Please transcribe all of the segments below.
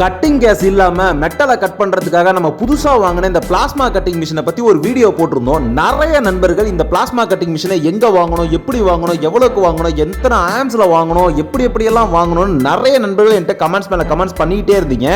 Cutting case இல்லாமல் மெட்டலை cut பண்ணுறதுக்காக நம்ம புதுசாக வாங்கின இந்த பிளாஸ்மா கட்டிங் மிஷினை பற்றி ஒரு வீடியோ போட்டிருந்தோம். நிறைய நண்பர்கள் இந்த பிளாஸ்மா கட்டிங் மிஷினை எங்கே வாங்கணும் எப்படி வாங்கணும் எவ்வளோக்கு வாங்கணும் எத்தனை ஆம்ஸில் வாங்கணும் எப்படி எப்படியெல்லாம் வாங்கணும்னு நிறைய நண்பர்கள் என்கிட்ட கமெண்ட்ஸ் மேலே கமெண்ட்ஸ் பண்ணிக்கிட்டே இருந்தீங்க.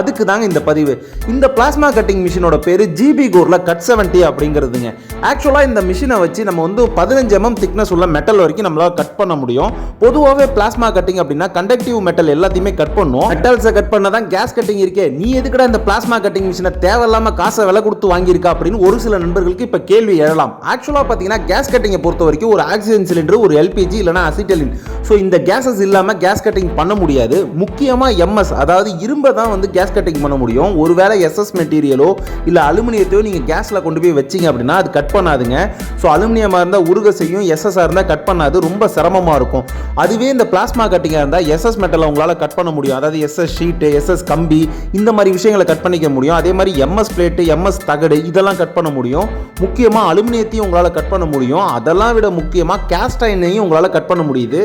அதுக்கு தாங்க இந்த பதிவு. இந்த பிளாஸ்மா கட்டிங் மிஷினோட பேர் ஜிபி கோரில் கட் செவன்டி அப்படிங்கிறதுங்க. ஆக்சுவலாக இந்த மிஷினை வச்சு நம்ம வந்து பதினஞ்சு mm எம்எம் திக்னஸ் உள்ள மெட்டல் வரைக்கும் நம்மளால கட் பண்ண முடியும். பொதுவாகவே பிளாஸ்மா கட்டிங் அப்படின்னா கண்டக்டிவ் மெட்டல் எல்லாத்தையுமே கட் பண்ணும். மெட்டல்ஸை கட் பண்ண தான் கேஸ் கட்டிங் இருக்கே. நீ எதுக்கடா இந்த பிளாஸ்மா கட்டிங் மிஷினை தேவையில்லாம காசை விலை கொடுத்து வாங்கியிருக்கா அப்படின்னு ஒரு சில நண்பர்களுக்கு இப்போ கேள்வி எழலாம். ஆக்சுவலாக பார்த்தீங்கன்னா கேஸ் கட்டிங்கை பொறுத்த வரைக்கும் ஒரு ஆக்சிஜன் சிலிண்டர் ஒரு எல்பிஜி இல்லைனா அசிட்டலின் ஸோ இந்த கேஸஸ் இல்லாமல் கேஸ் கட்டிங் பண்ண முடியாது. முக்கியமாக எம்எஸ் அதாவது இரும்பை தான் வந்து கேஸ் கட்டிங் பண்ண முடியும். ஒருவேளை எஸ்எஸ் மெட்டீரியலோ இல்லை அலுமினியத்தையோ நீங்கள் கேஸில் கொண்டு போய் வச்சிங்க அப்படின்னா அது கட் பண்ணாதுங்க. ஸோ அலுமினியமாக இருந்தால் உருக செய்யும் எஸ்எஸ்ஆர் இருந்தால் கட் பண்ணாது. ரொம்ப சிரமமாக இருக்கும். அதுவே இந்த பிளாஸ்மா கட்டிங்காக இருந்தால் எஸ்எஸ் மெட்டலை உங்களால் கட் பண்ண முடியும். அதாவது எஸ்எஸ் ஷீட்டு எஸ்எஸ் கம்பி இந்த மாதிரி விஷயங்களை கட் பண்ணிக்க முடியும். அதே மாதிரி எம்எஸ் பிளேட்டு எம்எஸ் தகடு இதெல்லாம் கட் பண்ண முடியும். முக்கியமாக அலுமினியத்தையும் உங்களால் கட் பண்ண முடியும். அதெல்லாம் விட முக்கியமாக கேஸ்ட் அயனையும் உங்களால் கட் பண்ண முடியுது.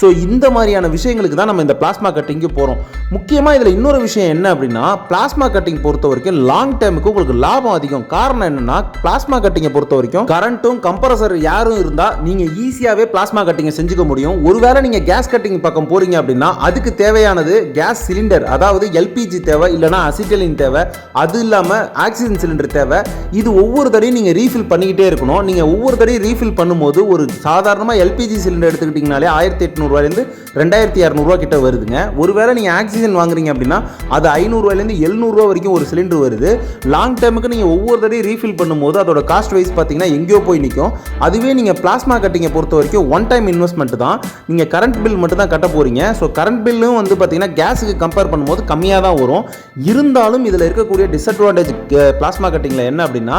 ஸோ இந்த மாதிரியான விஷயங்களுக்கு தான் நம்ம இந்த பிளாஸ்மா கட்டிங்க்கு போகிறோம் முக்கியமாக இதில் இன்னொரு விஷயம் என்ன அப்படின்னா பிளாஸ்மா கட்டிங் பொறுத்த வரைக்கும் லாங் டைமுக்கு உங்களுக்கு லாபம் அதிகம். காரணம் என்னன்னா பிளாஸ்மா கட்டிங்கை பொறுத்த வரைக்கும் கரண்ட்டும் கம்ப்ரஸர் யாரும் இருந்தால் நீங்கள் ஈஸியாகவே பிளாஸ்மா கட்டிங்கை செஞ்சுக்க முடியும். ஒருவேளை நீங்கள் கேஸ் கட்டிங் பக்கம் போகிறீங்க அப்படின்னா அதுக்கு தேவையானது கேஸ் சிலிண்டர் அதாவது எல்பிஜி தேவை இல்லைனா அசிட்டலின் தேவை அது இல்லாமல் ஆக்சிஜன் சிலிண்டர் தேவை. இது ஒவ்வொரு தடையும் நீங்கள் ரீஃபில் பண்ணிக்கிட்டே இருக்கணும். நீங்கள் ஒவ்வொரு தடையும் ரீஃபில் பண்ணும்போது ஒரு சாதாரணமாக எல்பிஜி சிலிண்டர் எடுத்துக்கிட்டிங்கனாலே ஆயிரத்தி எட்நூறுவாயிலேருந்து ரெண்டாயிரத்தி இரநூறுவா கிட்ட வருதுங்க. ஒருவேளை நீங்கள் ஆக்சிஜன் வாங்குறீங்க அப்படின்னா அது ஐநூறுரூவாயிலேருந்து எழுநூறுவா வரைக்கும் ஒரு சிலிண்டர் வருது. லாங் டைமுக்கு நீங்கள் ஒவ்வொரு தடையும் ரீஃபில் பண்ணும்போது அதோட காஸ்ட் வைஸ் பார்த்தீங்கன்னா எங்கேயோ போய் நிற்கும் அதுவே நீங்கள் பிளாஸ்மா கட்டிங்கை பொறுத்த வரைக்கும் ஒன் டைம் இன்வெஸ்ட்மெண்ட் தான். நீங்கள் கரண்ட் பில் மட்டும் தான் கட்ட போகிறீங்க ஸோ கரண்ட் பில்லும் வந்து பார்த்தீங்கன்னா கேஸுக்கு கம்பேர் பண்ணும்போது கம்மி கம்மியாக தான் வரும். இருந்தாலும் இதில் இருக்கக்கூடிய டிஸ்அட்வான்டேஜ் பிளாஸ்மா கட்டிங்கில் என்ன அப்படின்னா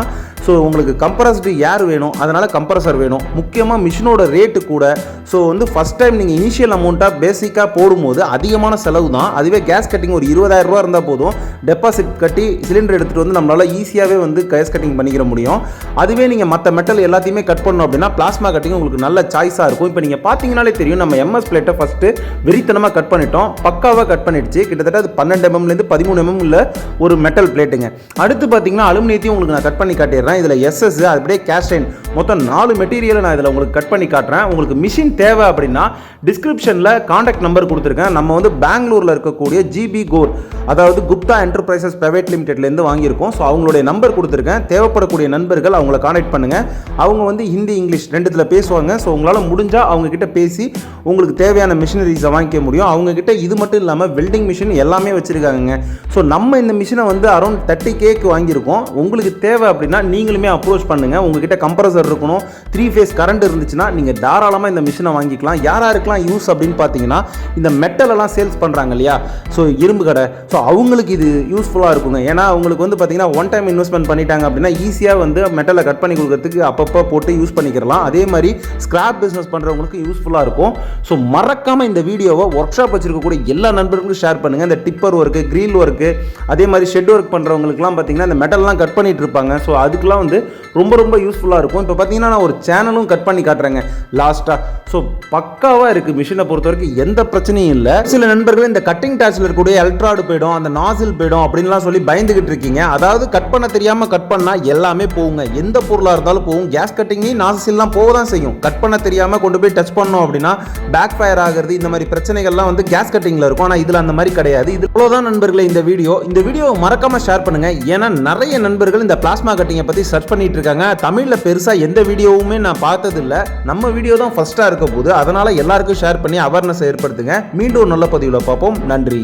ஸோ உங்களுக்கு கம்ப்ரஸ்டு ஏர் வேணும் அதனால் கம்ப்ரஸர் வேணும். முக்கியமாக மிஷினோட ரேட்டு கூட. ஸோ வந்து ஃபஸ்ட் டைம் நீங்கள் இனிஷியல் அமௌண்ட்டாக பேசிக்காக போடும்போது அதிகமான செலவு தான். அதுவே கேஸ் கட்டிங் ஒரு இருபதாயிரம் ரூபா இருந்தால் போதும். டெபாசிட் கட்டி சிலிண்டர் எடுத்துகிட்டு வந்து நம்மளால் ஈஸியாகவே வந்து கேஸ் கட்டிங் பண்ணிக்கிற முடியும். அதுவே நீங்கள் மற்ற மெட்டல் எல்லாத்தையுமே கட் பண்ணோம் அப்படின்னா பிளாஸ்மா கட்டிங் உங்களுக்கு நல்ல சாய்ஸாக இருக்கும். இப்போ நீங்கள் பார்த்தீங்கனாலே தெரியும் நம்ம எம்எஸ் பிளேட்டை ஃபஸ்ட்டு வெறித்தனமாக கட் பண்ணிட்டோம். பக்காவாக கட் பண்ணிடுச்சு. கிட்டத்தட்ட அது பன்னெண்டு எம்எம்லேருந்து பதிமூணு எம்எம் உள்ள ஒரு மெட்டல் பிளேட்டுங்க அடுத்து பார்த்தீங்கன்னா அலுமினியத்தையும் உங்களுக்கு நான் கட் பண்ணி காட்டிடுறேன். இதில் எஸ்எஸ் அப்படியே கேஸ்டைன் மொத்தம் நாலு மெட்டீரியலை நான் இதில் உங்களுக்கு கட் பண்ணி காட்டுறேன். உங்களுக்கு மிஷின் தேவை அப்படின்னா டிஸ்கிரிப்ஷனில் காண்டாக்ட் நம்பர் கொடுத்துருக்கேன். நம்ம வந்து பெங்களூரில் இருக்கக்கூடிய ஜிபி கோர் அதாவது குப்தா என்டர்பிரைசஸ் பிரைவேட் லிமிடெட்லேருந்து வாங்கியிருக்கோம். ஸோ அவங்களுடைய நம்பர் கொடுத்துருக்கேன். தேவைப்படக்கூடிய நண்பர்கள் அவங்கள காண்டாக்ட் பண்ணுங்கள் அவங்க வந்து ஹிந்தி இங்கிலீஷ் ரெண்டுத்தில் பேசுவாங்க. ஸோ உங்களால் முடிஞ்சால் அவங்கக்கிட்ட பேசி உங்களுக்கு தேவையான மிஷினரிஸை வாங்கிக்க முடியும். அவங்கக்கிட்ட இது மட்டும் இல்லாமல் வெல்டிங் மிஷின் எல்லாமே வச்சுருக்காங்க ஸோ நம்ம இந்த மிஷினை வந்து அரௌண்ட் தேர்ட்டி கேக்கு வாங்கியிருக்கோம். உங்களுக்கு தேவை அப்படின்னா நீங்களுமே அப்ரோச் பண்ணுங்கள் உங்ககிட்ட கம்ப்ரஸர் இருக்கணும். த்ரீ ஃபேஸ் கரண்ட் இருந்துச்சுன்னா நீங்கள் தாராளமாக இந்த மிஷினை வாங்கிக்கலாம். யார் யாருக்கெல்லாம் யூஸ் அப்படின்னு பார்த்தீங்கன்னா இந்த மெட்டலெல்லாம் சேல்ஸ் பண்ணுறாங்க இல்லையா? ஸோ இரும்பு கடை. ஸோ அவங்களுக்கு இது யூஸ்ஃபுல்லாக இருக்குங்க. ஏன்னா அவங்களுக்கு வந்து பார்த்தீங்கன்னா ஒன் டைம் இன்வெஸ்ட்மெண்ட் பண்ணிட்டாங்க அப்படின்னா ஈஸியாக வந்து மெட்டலை கட் பண்ணி கொடுக்கறதுக்கு அப்பப்போ போட்டு யூஸ் பண்ணிக்கிறலாம். அதே மாதிரி ஸ்கிராப் பிஸ்னஸ் பண்ணுறவங்களுக்கு யூஸ்ஃபுல்லாக இருக்கும். ஸோ மறக்காமல் இந்த வீடியோவை ஒர்க் ஷாப் வச்சிருக்கக்கூடிய எல்லா நண்பர்களுக்கும் ஷேர் பண்ணுங்கள் இந்த டிப்பர் ஒர்க்கு க்ரீல் ஒர்க்கு அதே மாதிரி ஷெட் ஒர்க் பண்ணுறவங்களுக்குலாம் பார்த்தீங்கன்னா இந்த மெட்டல்லாம் கட் பண்ணிட்டு இருப்பாங்க. ஸோ அதுக்கெலாம் வந்து ரொம்ப ரொம்ப யூஸ்ஃபுல்லாக இருக்கும். இப்போ பார்த்தீங்கன்னா நான் ஒரு சேனலும் கட் பண்ணி காட்டுறேங்க. லாஸ்ட்டாக ஸோ பக்காவாக இருக்குது மிஷினை பொறுத்த வரைக்கும் எந்த பிரச்சனையும் இல்லை. சில நண்பர்கள் இந்த கட்டிங் டாச்சில் இருக்கக்கூடிய எலக்ட்ராடு போயிடும் அந்த நாசில் போயிடும் அப்படின்லாம் சொல்லி பயந்துகிட்டு இருக்கீங்க. அதாவது கட் பண்ண தெரியாமல் கட் பண்ணால் எல்லாமே போகுங்க. எந்த பொருளாக இருந்தாலும் போகும். கேஸ் கட்டிங்கையும் நாசில்லாம் போக தான் செய்யும். கட் பண்ண தெரியாமல் கொண்டு போய் டச் பண்ணோம் அப்படின்னா பேக் ஃபயர் ஆகிறது இந்த மாதிரி பிரச்சனைகள்லாம் வந்து கேஸ் கட்டிங்கில் இருக்கும். ஆனால் இதில் அந்த மாதிரி கிடையாது. இது இவ்வளோதான் நண்பர்களே இந்த வீடியோ இந்த வீடியோவை மறக்காமல் ஷேர் பண்ணுங்கள் ஏன்னா நிறைய நண்பர்கள் இந்த பிளாஸ்மா கட்டிங்கை பற்றி சர்ச் பண்ணிட்டு இருக்காங்க. தமிழில் பெருசாக எந்த வீடியோவுமே நான் பார்த்ததில்ல. நம்ம வீடியோ தான் ஃபர்ஸ்ட்டாக இருக்க போது அதனால எல்லாருக்கும் ஷேர் பண்ணி அவேர்னஸ் ஏற்படுத்துங்க. மீண்டும் ஒரு நல்ல பதிவில் பார்ப்போம். நன்றி.